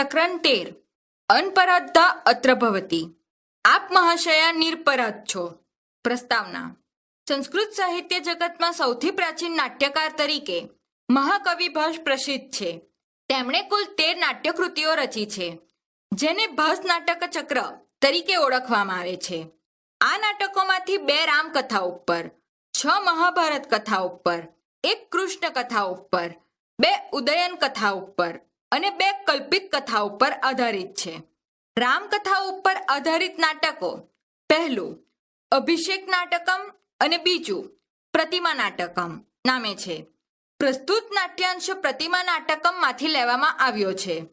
પ્રકરણ તેર અનપરાધતા અત્ર ભવતી આપ મહાશયા નિરપરાધ છો પ્રસ્તાવના સંસ્કૃત સાહિત્ય જગતમાં સૌથી પ્રાચીન નાટ્યકાર તરીકે મહાકવિ ભાસ પ્રસિદ્ધ છે તેમણે કુલ તેર નાટ્યકૃતિઓ રચી છે, જેને ભાસ નાટક ચક્ર તરીકે ઓળખવામાં આવે છે. આ નાટકોમાંથી બે રામકથા ઉપર, છ મહાભારત કથા ઉપર, એક કૃષ્ણ કથા ઉપર, બે ઉદયન કથા ઉપર અને બે કલ્પિત કથા ઉપર આધારિત છે. રામકથા ઉપર આધારિત નાટકો. પહેલું, અભિષેક નાટકમ અને બીજું, પ્રતિમા નાટકમ નામે છે. પ્રસ્તુત નાટ્યાંશ પ્રતિમા નાટકમમાંથી લેવામાં આવ્યો છે.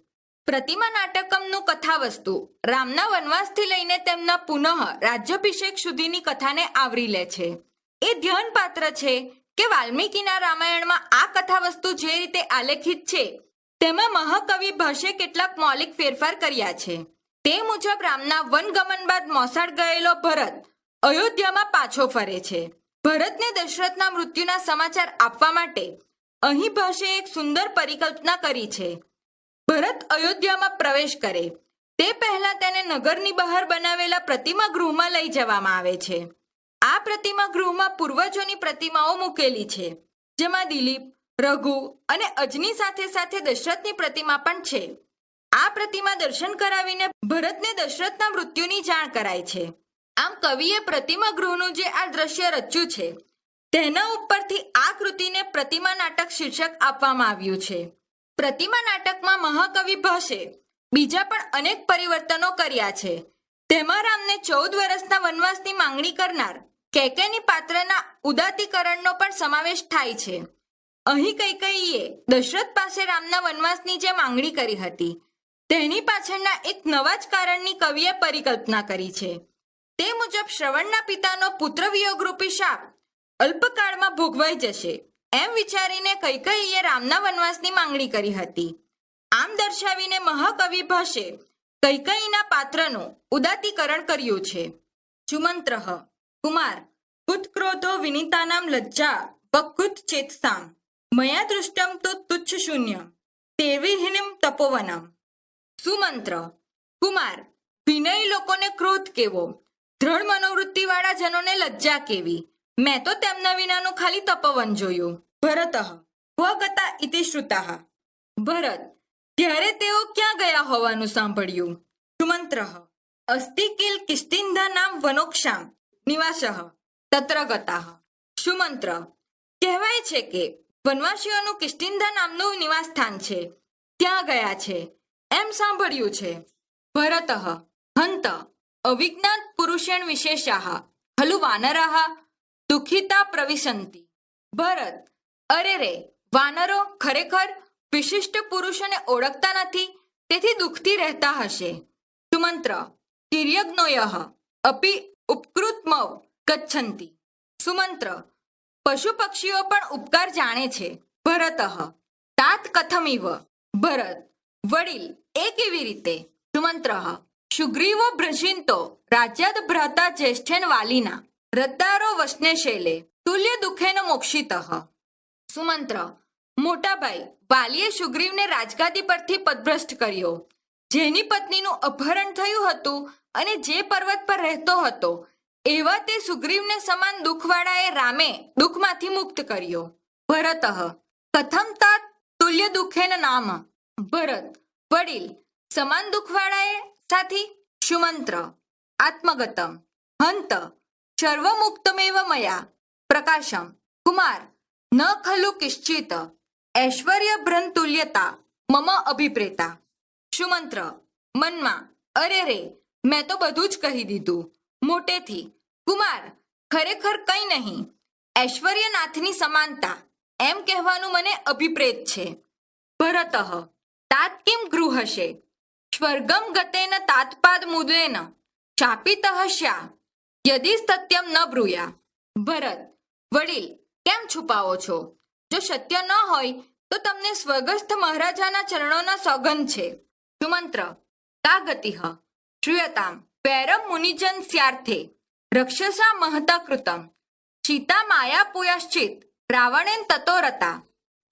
પ્રતિમા નાટકમનું કથાવસ્તુ રામના વનવાસથી લઈને તેમના પુનઃ રાજ્યાભિષેક સુધીની કથાને આવરી લે છે. એ ધ્યાનપાત્ર છે કે વાલ્મીકીના રામાયણમાં આ કથાવસ્તુ જે રીતે આલેખિત છે તેમાં મહાકવિ ભાષે કેટલાક મૌલિક ફેરફાર કર્યા છે. તે મુજબ રામના વનગમન બાદ મોસાળ ગયેલો ભરત અયોધ્યામાં પાછો ફરે છે. ભરતને દશરથના મૃત્યુના સમાચાર આપવા માટે અહીં ભાષે એક સુંદર પરિકલ્પના કરી છે. ભરત અયોધ્યામાં પ્રવેશ કરે. તે પહેલા તેને નગરની બહાર બનાવેલા પ્રતિમા ગૃહમાં લઈ જવામાં આવે છે. આ પ્રતિમા ગૃહમાં પૂર્વજોની પ્રતિમાઓ મૂકેલી છે. જેમાં દિલીપ રઘુ અને અજની સાથે સાથે દશરથની પ્રતિમા પણ છે. આ પ્રતિમા દર્શન કરાવીને ભરતને દશરથના મૃત્યુની જાણ કરાય છે. આમ કવિએ પ્રતિમા ગૃહનું જે આ દ્રશ્ય રચ્યું છે, તેના ઉપરથી આ કૃતિને પ્રતિમા નાટક શીર્ષક આપવામાં આવ્યું છે. પ્રતિમા નાટકમાં મહાકવિ ભાષે બીજા પણ અનેક પરિવર્તનો કર્યા છે. તેમાં રામને ચૌદ વર્ષના વનવાસની માંગણી કરનાર કેકેની પાત્રના ઉદાતીકરણનો પણ સમાવેશ થાય છે. અહીં કૈકેયીએ દશરથ પાસે રામના વનવાસની જે માંગણી કરી હતી. તેની પાછળના એક નવા જ કારણની કવિએ પરિકલ્પના કરી છે. તે મુજબ શ્રવણના પિતાનો પુત્ર વિયોગરૂપી શાપ અલ્પકાળમાં ભોગવાઈ જશે, એમ વિચારીને કૈકેયીએ રામના વનવાસની માંગણી કરી હતી. આમ દર્શાવીને મહાકવિ ભાષે કૈકઈના પાત્રનું ઉદાતીકરણ કર્યું છે. ચુમંત્રહ કુમાર ઉત્ક્રોધો વિનિતાનામ લજ્જા વકૃત ચેતસામ. મયા દૃષ્ટમ તો તુચ્છ શૂન્ય તેવિહીનમ તપોવનમ સુમંત્ર કુમાર વિનય લોકોને ક્રોધ કેવો દ્રઢ મનોવૃત્તિ વાળા જનોને લજ્જા કેવી। મેં તો તેમના વિનાનું ખાલી તપવન જોયું। ભરત ગતા ઇતિ શ્રુતા? ભરત, ત્યારે તેઓ ક્યાં ગયા હોવાનું સાંભળ્યું? સુમંત્ર, અસ્તિ કિલ નામ વનોક્ષામ, નિવાસ તત્ર ગતા સુમંત્ર, કહેવાય છે કે વનવાસીઓનું કિષ્ટિંધા નામનું નિવાસસ્થાન છે. ત્યાં ગયા છે. એમ સાંભળ્યું છે. ભરત, હંત અવિજ્ઞાત પુરુષેણ વિશેષાહ હલુ વાનરાહ દુઃખિતા પ્રવિશંતિ. ભરત, અરે રે, વાનરો ખરેખર વિશિષ્ટ પુરુષોને ઓળખતા નથી, તેથી દુઃખથી રહેતા હશે. સુમંત્ર, તિર્યજ્ઞોય, અપી ઉપકૃતમવ ગચ્છંતિ. સુમંત્ર પશુ પક્ષીઓ પણ ઉપકાર જાણે છે. ભરત તાત કથમિવ ભરત, વડીલ, એ કેવી રીતે? સુમંત્ર, સુગ્રીવો ભ્રજિંતો રાજ્યાદ ભ્રાતા જ્યેષ્ઠેન વાલીના રદ્દારો વસને શૈલે, તુલ્ય દુઃખેન મોક્ષિત. સુમંત્ર, મોટાભાઈ, વાલીએ સુગ્રીવને રાજગાદી પરથી પદભ્રષ્ટ કર્યો. જેની પત્નીનું અપહરણ થયું હતું અને જે પર્વત પર રહેતો હતો એવા તે સુગ્રીવને સમાન દુઃખવાળાએ રામે દુઃખમાંથી મુક્ત કર્યો. ભરત, કથમ તત તુલ્ય દુઃખેન નામ. ભરત, વડીલ, સમાન દુઃખવાળાએ સાથી સુમંત્ર. આત્મગતમ, હંત, સર્વમુક્તમેવ મયા. પ્રકાશમ, કુમાર, ન ખલુ કિશ્ચિત. ઐશ્વર્ય તુલ્યતા, મમ અભિપ્રેતા. સુમંત્ર, મનમાં, અરે રે, મેં તો બધું જ કહી દીધું. મોટેથી કુમાર, ખરેખર કંઈ નહીં. ઐશ્વર્યનાથની સમાનતા, એમ કહેવાનું મને અભિપ્રેત છે. ભરત, તાત કિમ ગૃહશે સ્વર્ગમ ગતેન તાત્પાદ મુદેન શાપિત શ્યા. યદિ સત્યમ ન બ્રુયા. ભરત, વડીલ, કેમ છુપાવો છો? જો સત્ય ન હોય, તો તમને સ્વર્ગસ્થ મહારાજાના ચરણોના સોગંદ છે. સુમંત્ર કા ગતિ શ્રૂયતામ, પેરમ મુનિજન સ્યાર્થે. રક્ષસા મહતા કૃતમ સીતા માયા પુયાશ્ચિત રાવણેન તતો રતા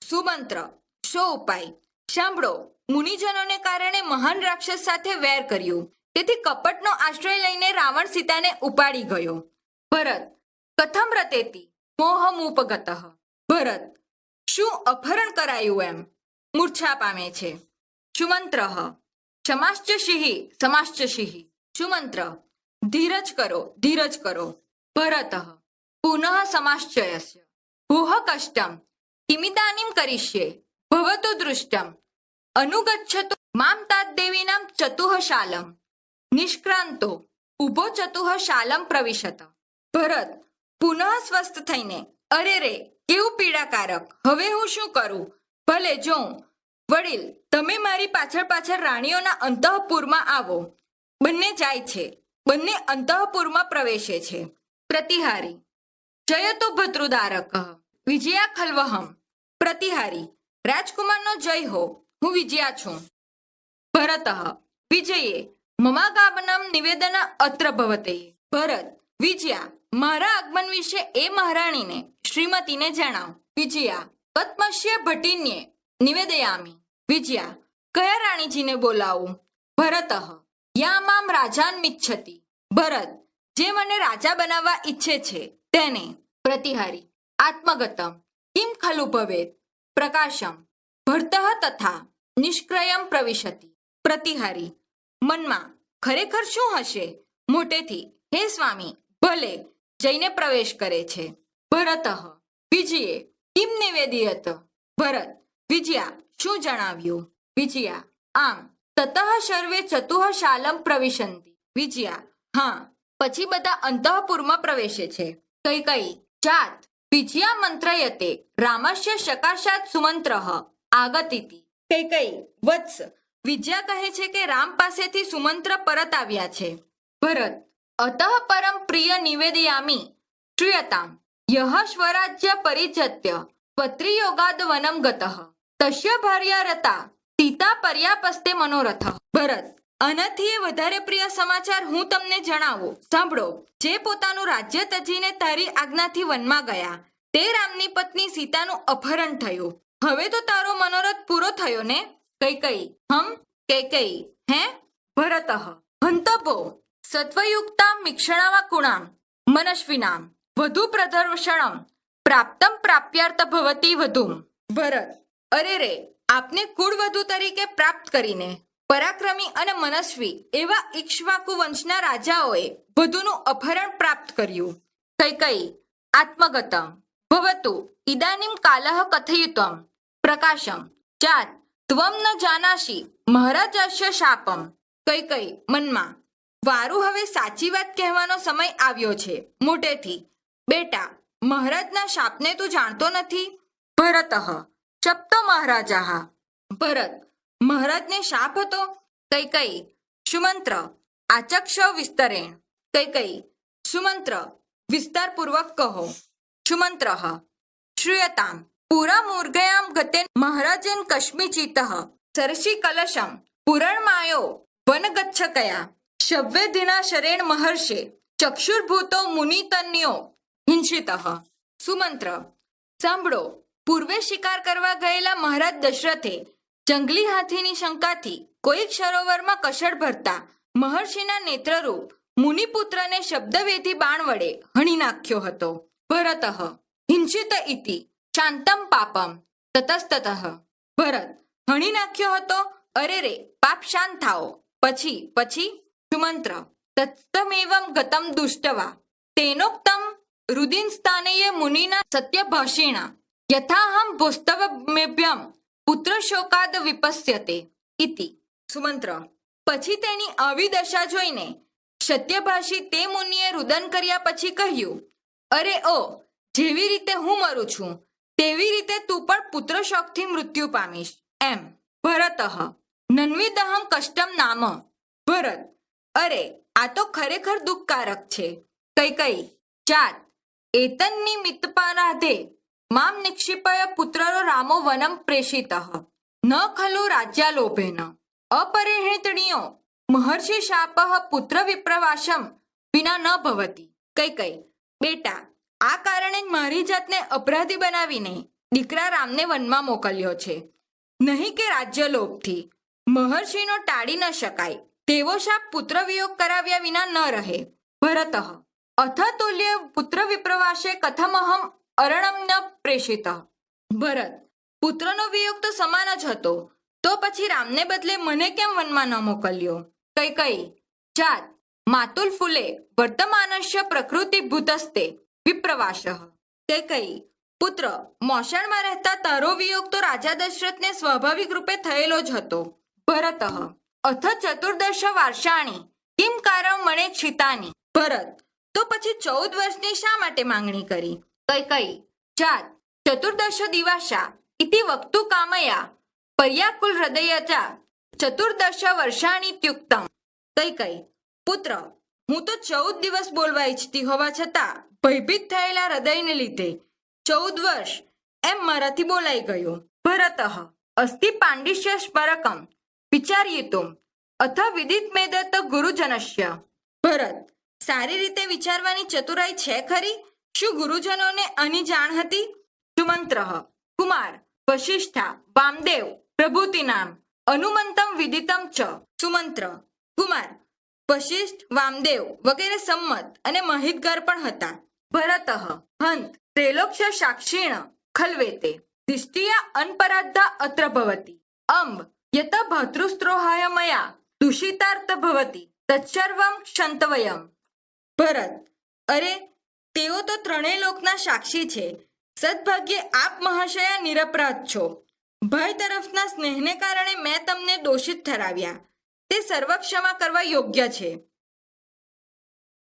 સુમંત્ર શો ઉપાય સાંભળો મુનિજનોને કારણે મહાન રાક્ષસ સાથે વેર કર્યું તેથી કપટનો આશ્રય લઈને રાવણ સીતાને ઉપાડી ગયો ભરત કથમ રતેતી મોહમ ઉપગત ભરત શું અપહરણ કરાયું એમ મૂર્છા પામે છે સુમંત્ર ક્ષમાશ્ચ શિહી સમાશ્ચ શિહી સુમંત્ર ધીરજ કરો ધીરજ કરો. ભરત, પુનઃ સમાશ્ચયસ્ય. ભૂહ કષ્ટમ, કિમિદાનિમ કરીષ્યે. ભવતુ દૃષ્ટમ. અનુગચ્છતુ મામ તાત દેવીનામ ચતુઃ શાલમ. નિષ્ક્રાંતો, ઊભો ચતુહ શાલમ પ્રવિશત. ભરત, પુનઃ સ્વસ્થ થઈને, અરે રે, કેવું પીડાકારક. હવે હું શું કરું? ભલે જોઉં વડીલ, તમે મારી પાછળ પાછળ રાણીઓના અંતઃપુરમાં આવો. બંને જાય છે. બંને અંતઃપુરમાં પ્રવેશે છે. પ્રતિહારી જયતો ભદ્રુદારક, વિજયા ખલવહમ. પ્રતિહારી, રાજકુમારનો જય હો, હું વિજયા છું. ભરત, વિજયે મમાગામનમ નિવેદન અત્ર ભવતે. ભરત, વિજયા, મારા આગમન વિશે એ મહારાણીને, શ્રીમતીને જણાવ. વિજયા, પદ્મશ્ય ભટિન્યે, નિવેદયામી. વિજયા, કયા રાણીજીને બોલાવું? ભરત યા મામ રાજાન મિચ્છતી. ભરત, જે મને રાજા બનાવવા ઈચ્છે છે, તેને પ્રતિહારી, આત્મગતમ કિમ ખલુ ભવેત પ્રકાશમ, ભરતઃ તથા નિષ્ક્રયમ પ્રવિશતિ, પ્રતિહારી, મનમાં ખરેખર શું હશે? મોટેથી, હે સ્વામી, ભલે જઈને પ્રવેશ કરે છે. ભરત, વિજયે કિમ નિવેદિયત. ભરત, વિજયા, શું જણાવ્યું? વિજયા, આમ તતઃ સર્વે ચતુઃ શાલમ પ્રવિશંતિ. વિજયા, હા, પછી બધા અંતઃપુરમાં પ્રવેશે છે. કઈ કઈ જાત વિજયા મંત્રયતે, રામસ્ય શકાશાત સુમંત્ર આગતિતિ કઈ કઈ વત્સ, વિજયા કહે છે કે રામ પાસેથી સુમંત્ર પરત આવ્યા છે. ભરત, અતઃ પરમ પ્રિય નિવેદયામી, શ્રીયતામ, યહ સ્વરાજ્ય પરિજત્ય પત્રીયોગાદ વનમ ગત. તસ્ય ભાર્યા રતા સીતા પર્યાપસ્તે મનોરથ. ભરત, આનાથી એ વધારે પ્રિય સમાચાર હું તમને જણાવું. સાંભળો, જે પોતાનું રાજ્ય તજીને તારી આજ્ઞાથી વનમાં ગયા. તે રામની પત્ની સીતાનું અપહરણ થયું. હવે તો તારો મનોરથ પૂરો થયો ને? કઈ કઈ, હમ, કઈ કઈ, હે? ભરત હંતભો સત્વયુક્તા મિક્ષણાવા કુણામ મનસ્વિનામ, વધુ પ્રદર્શણમ પ્રાપ્તમ પ્રાપ્યાર્થ ભવતી વધુ ભરત, અરે રે આપને કુળવધુ તરીકે પ્રાપ્ત કરીને પરાક્રમી અને મનસ્વી એવા ઇક્ષ્વાકુ વંશના રાજાઓએ વધુનું અપહરણ પ્રાપ્ત કર્યું. કઈ કઈ આત્મગતમ, ભવતુ, ઇદાનીમ કાલહ કથયુતમ, પ્રકાશમ ચાત ત્વમ ન જાનાશી મહારાજસ્ય શાપમ. કઈ કઈ મનમાં, વારું હવે સાચી વાત કહેવાનો સમય આવ્યો છે. મોટેથી, બેટા, મહારાજના શાપને તું જાણતો નથી? ભરત ચપતો મહારાજા ભરત, મહારાજને શાપ હતો કઈ કઈ સુમંત્ર, આચક્ષ વિસ્તરેણ. કઈ કઈ સુમંત્ર, વિસ્તારપૂર્વક કહો. સુમંત્ર, શ્રૂયતામ, પુરા મુર્ગયામ ગતે મહારાજન કશ્મીચિત. સરસી કલશમ, પુરણમાયો, વનગચ્છકયા. શવ્યધિના શરેણ મહર્ષે, ચક્ષુર્ભૂતો મુનિતન્યો. હિંસિત, સુમંત્ર, સાંભળો. પૂર્વે શિકાર કરવા ગયેલા મહારાજ દશરથે જંગલી હાથીની શંકાથી કોઈક સરોવરમાં કશળ ભરતા મહર્ષિના નેત્રરૂપ મુનિપુત્રને શબ્દવેધી બાણ વડે હણી નાખ્યો હતો. ભરત, હિંસિત ઇતિ, શાંતમ પાપમ, તતસ્તત. ભરત, હણી નાખ્યો હતો, અરે રે, પાપ શાંત થાઓ. પછી પછી, સુમંત્ર તત્તમેવમ ગતમ દુષ્ટવા. તેનોક્તમ રુદિન સ્થાને મુનિના સત્યભાષિણા. યથાહમ ભોસ્તવમેભ્યમ પુત્ર શોકાદ વિપસ્યતે ઇતિ સુમંત્ર પછી તેની આવી દશા જોઈને સત્યભાષી તે મુનિએ રુદન કર્યા પછી કહ્યું અરે ઓ જેવી રીતે હું મરું છું તેવી રીતે તું પણ પુત્ર શોકથી મૃત્યુ પામીશ એમ ભરત નન્વિદહમ કષ્ટમ નામ ભરત અરે આ તો ખરેખર દુઃખકારક છે કઈ કઈ ચાત મિતપા મિતપારાધે મામ નિક્ષિપય પુત્રરો રામો વનમ પ્રેષિત ન ખલુ રાજ્યાલોભેન અપરિહિતણીયો મહર્ષિ શાપ પુત્ર વિપ્રવાસમ વિના ન ભવતી કઈ કઈ બેટા આ કારણે મારી જાતને અપરાધી બનાવીને દીકરા રામને વનમાં મોકલ્યો છે નહીં કે રાજ્ય લોભથી મહર્ષિનો ટાળી ન શકાય તેવો શાપ પુત્ર વિયોગ કરાવ્યા વિના ન રહે ભરત અથ તુલ્ય પુત્ર વિપ્રવાસે કથમહમ અરણમ ન પ્રેષિત. ભરત, પુત્રનો વિયોગ તો સમાન જ હતો. તો પછી રામને બદલે મને કેમ વનમાં ન મોકલ્યો? કઈ કઈ. જાત, માતુલ ફૂલે વર્તમાનસ્ય પ્રકૃતિ ભૂતસ્તે વિપ્રવાસ. કઈ કઈ. પુત્ર મોસાળમાં રહેતા તારો વિયોગ તો રાજા દશરથને સ્વાભાવિક રૂપે થયેલો જ હતો. ભરત, અથ ચતુર્દશ વાર્ષાણી કિમ કારણ મણે ક્ષિતાની ભરત, તો પછી ચૌદ વર્ષની શા માટે માંગણી કરી? કઈ કઈ જાત ચતુર્દશ દિવાસા ઇતિ વક્તુ કામયા પર્યાકુલ હૃદયચા ચતુર્દશ વર્ષાણી ત્યુક્તમ કઈ કઈ પુત્ર હું તો ચૌદ દિવસ બોલવા ઈચ્છતી હોવા છતાં ભયભીત થયેલા હૃદયને લીધે ચૌદ વર્ષ એમ મારાથી બોલાઈ ગયું ભરત અસ્તિ પાંડિશ્ય સ્મરકમ વિચાર્યતુમ અથ વિદિત મેદત ગુરુજનસ્ય ભરત સારી રીતે વિચારવાની ચતુરાઈ છે ખરી શું ગુરુજનોને આની જાણ હતી? સુમંત્ર, કુમાર, વશિષ્ઠા, વામદેવ, પ્રભુતિનામ, અનુમંતમ વિદિતમ ચ, સુમંત્ર, કુમાર, વશિષ્ઠ, વામદેવ વગેરે સંમત અને માહિતગાર પણ હતા. ભરત, હંત ત્રેલોક્ષ સાક્ષીણ, ખલવેતે દિષ્ટિયા અનપરાધા અત્ર ભવતી અંબ યત ભાતૃસ્ત્રોહાય મયા દૂષિતાર્થ ભવતી તત્સર્વમ ક્ષંતવયમ. ભરત, અરે તેઓ તો ત્રણેય લોકના સાક્ષી છે. સદભાગ્યે આપ મહાશયા નિરપરાધ છો. ભય તરફના સ્નેહને કારણે મેં તમને દોષિત ઠરાવ્યા. તે સર્વક્ષમા કરવા યોગ્ય છે.